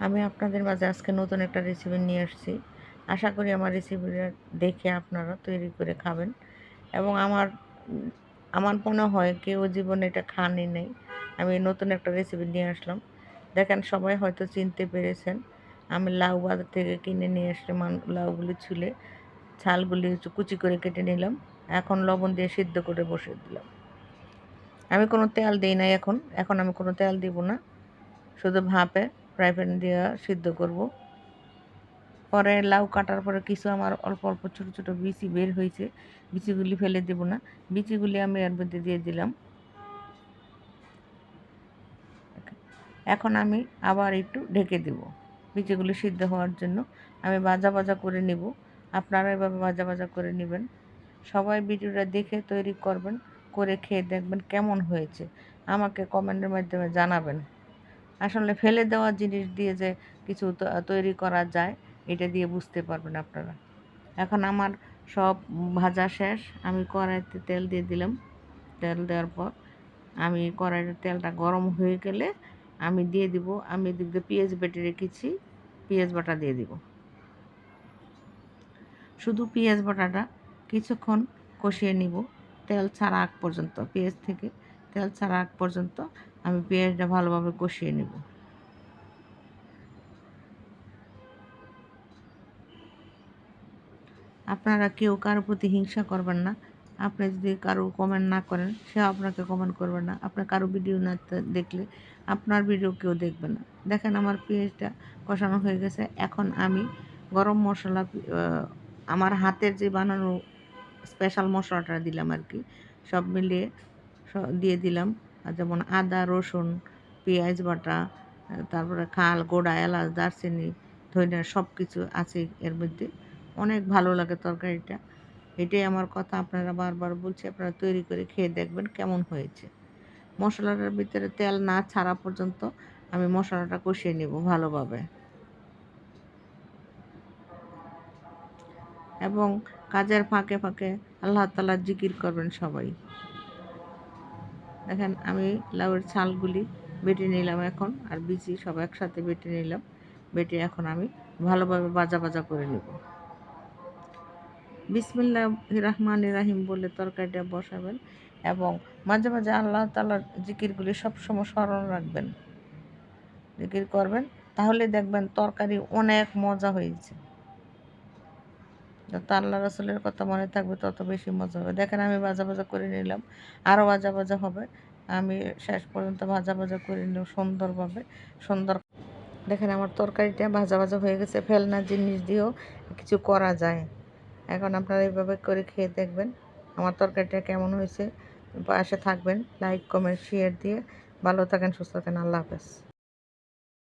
আমি আপনাদের মাঝে আজকে নতুন একটা রেসিপি নিয়ে আসছি। আশা করি আমার রেসিপিটা দেখে আপনারা তৈরি করে খাবেন। এবং আমার আমার মনে হয় কেউ জীবনে এটা খানই নেই। আমি নতুন একটা রেসিপি নিয়ে আসলাম। দেখেন, সবাই হয়তো চিনতে পেরেছেন, আমি লাউ বাজার থেকে কিনে নিয়ে আসলাম লাউগুলি ছুলে ছালগুলি কুচি করে কেটে নিলাম। এখন লবণ দিয়ে সিদ্ধ করে বসে দিলাম। আমি কোনো তেল দিই নাই এখন। এখন আমি কোনো তেল দিব না। শুধু ভাপে ফ্রাই প্যান দিয়ে সিদ্ধ করব। পরে লাউ কাটার পরে কিছু আমার অল্প অল্প ছোটো ছোটো বিচি বের হয়েছে। বিচিগুলি ফেলে দেব না। বিচিগুলি আমি এর মধ্যে দিয়ে দিলাম। এখন আমি আবার একটু ঢেকে দেব। বিচিগুলি সিদ্ধ হওয়ার জন্য আমি ভাজা ভাজা করে নেব। আপনারা এভাবে ভাজা ভাজা করে নেবেন। সবাই ভিডিওটা দেখে তৈরি করবেন, করে খেয়ে দেখবেন কেমন হয়েছে। আমাকে কমেন্টের মাধ্যমে জানাবেন। আসলে ফেলে দেওয়া জিনিস দিয়ে যে কিছু তৈরি করা যায়, এটা দিয়ে বুঝতে পারবেন আপনারা। এখন আমার সব ভাজা শেষ, আমি কড়াইতে তেল দিয়ে দিলাম। তেল দেওয়ার পর আমি কড়াইতে তেলটা গরম হয়ে গেলে আমি দিয়ে দিব, আমি এদিক দিয়ে পেঁয়াজ বেটে রেখেছি, পেঁয়াজ বাটা দিয়ে দিব। শুধু পেঁয়াজ বাটাটা কিছুক্ষণ কষিয়ে নিব, তেল ছাড়া আগ পর্যন্ত, পেঁয়াজ থেকে তেল ছাড়া আগ পর্যন্ত আমি পেঁয়াজটা ভালোভাবে কষিয়ে নেব। আপনারা কেউ কারোর প্রতি হিংসা করবেন না। আপনি যদি কারও কমেন্ট না করেন সে আপনাকে কমেন্ট করবে না। আপনার কারও ভিডিও না দেখলে আপনার ভিডিও কেউ দেখবে না। দেখেন আমার পেঁয়াজটা কষানো হয়ে গেছে। এখন আমি গরম মশলা আমার হাতের যে বানানো স্পেশাল মশলাটা দিলাম আর কি, সব মিলিয়ে দিয়ে দিলাম। যেমন আদা, রসুন, পেঁয়াজ বাটা, তারপরে খাল, গোড়া, এলাচ, দারচিনি, ধনিয়া সব কিছু আছে এর মধ্যে। অনেক ভালো লাগে তরকারিটা। এটাই আমার কথা, আপনারা বারবার বলছি, আপনারা তৈরি করে খেয়ে দেখবেন কেমন হয়েছে। মশলাটার ভিতরে তেল না ছাড়া পর্যন্ত আমি মশলাটা কষিয়ে নেব ভালোভাবে। এবং কাজের ফাঁকে ফাঁকে আল্লাহ তালা জিকির করবেন সবাই। দেখেন আমি লাউয়ের ছালগুলি বেটে নিলাম এখন, আর বিচি সব একসাথে বেটে নিলাম। বেটে এখন আমি ভালোভাবে বাজা বাজা করে নেব। বিসমিল্লা রহমান রাহিম বলে তরকারিটা বসাবেন এবং মাঝে মাঝে আল্লাহ তালার জিকিরগুলি সবসময় স্মরণ রাখবেন। জিকির করবেন, তাহলে দেখবেন তরকারি অনেক মজা হয়েছে। যত আল্লাহ রসুলের কথা মনে থাকবে, তত বেশি মজা হবে। দেখেন আমি ভাজা ভাজা করে নিলাম। আরও ভাজা ভাজা হবে। আমি শেষ পর্যন্ত ভাজা ভাজা করে নিলাম সুন্দরভাবে। সুন্দর দেখেন আমার তরকারিটা ভাজা ভাজা হয়ে গেছে। ফেলনা জিনিস দিয়েও কিছু করা যায়। এখন আপনারা এইভাবে করে খেয়ে দেখবেন আমার তরকারিটা কেমন হয়েছে। পাশে থাকবেন লাইক কমেন্ট শেয়ার দিয়ে। ভালো থাকেন, সুস্থ থাকেন। আল্লাহ হাফেজ।